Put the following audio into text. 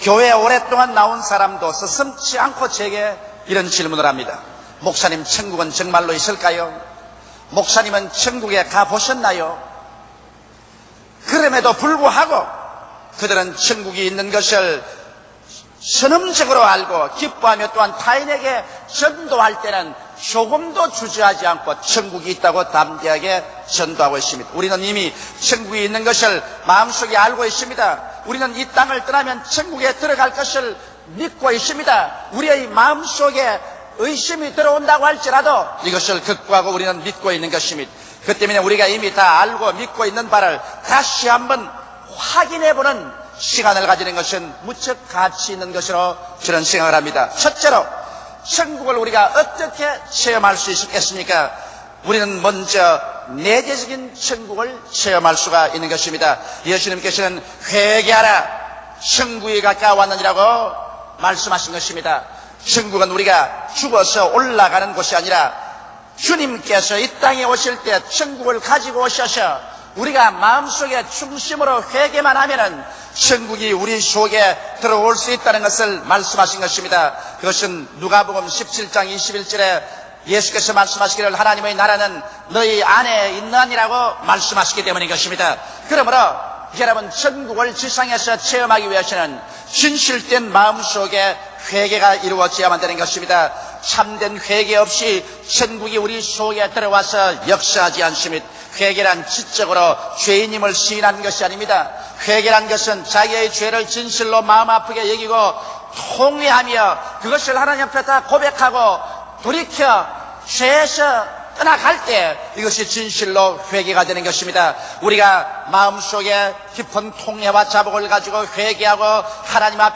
교회에 오랫동안 나온 사람도 서슴치 않고 제게 이런 질문을 합니다. 목사님, 천국은 정말로 있을까요? 목사님은 천국에 가보셨나요? 그럼에도 불구하고 그들은 천국이 있는 것을 선음적으로 알고 기뻐하며 또한 타인에게 전도할 때는 조금도 주저하지 않고 천국이 있다고 담대하게 전도하고 있습니다. 우리는 이미 천국이 있는 것을 마음속에 알고 있습니다. 우리는 이 땅을 떠나면 천국에 들어갈 것을 믿고 있습니다. 우리의 마음속에 의심이 들어온다고 할지라도 이것을 극구하고 우리는 믿고 있는 것입니다. 그 때문에 우리가 이미 다 알고 믿고 있는 바를 다시 한번 확인해보는 시간을 가지는 것은 무척 가치 있는 것으로 저는 생각을 합니다. 첫째로 천국을 우리가 어떻게 체험할 수 있겠습니까? 우리는 먼저 내재적인 천국을 체험할 수가 있는 것입니다. 예수님께서는 회개하라 천국이 가까웠느니라고 말씀하신 것입니다. 천국은 우리가 죽어서 올라가는 곳이 아니라 주님께서 이 땅에 오실 때 천국을 가지고 오셔서 우리가 마음속에 중심으로 회개만 하면은 천국이 우리 속에 들어올 수 있다는 것을 말씀하신 것입니다. 그것은 누가복음 17장 21절에 예수께서 말씀하시기를 하나님의 나라는 너희 안에 있느니라고 말씀하시기 때문인 것입니다. 그러므로 여러분 천국을 지상에서 체험하기 위해서는 진실된 마음속에 회개가 이루어져야만 되는 것입니다. 참된 회개 없이 천국이 우리 속에 들어와서 역사하지 않습니다. 회개란 지적으로 죄인임을 시인하는 것이 아닙니다. 회개란 것은 자기의 죄를 진실로 마음 아프게 여기고 통회하며 그것을 하나님 앞에 다 고백하고 돌이켜 죄에서 떠나갈 때 이것이 진실로 회개가 되는 것입니다. 우리가 마음속에 깊은 통해와 자복을 가지고 회개하고 하나님 앞에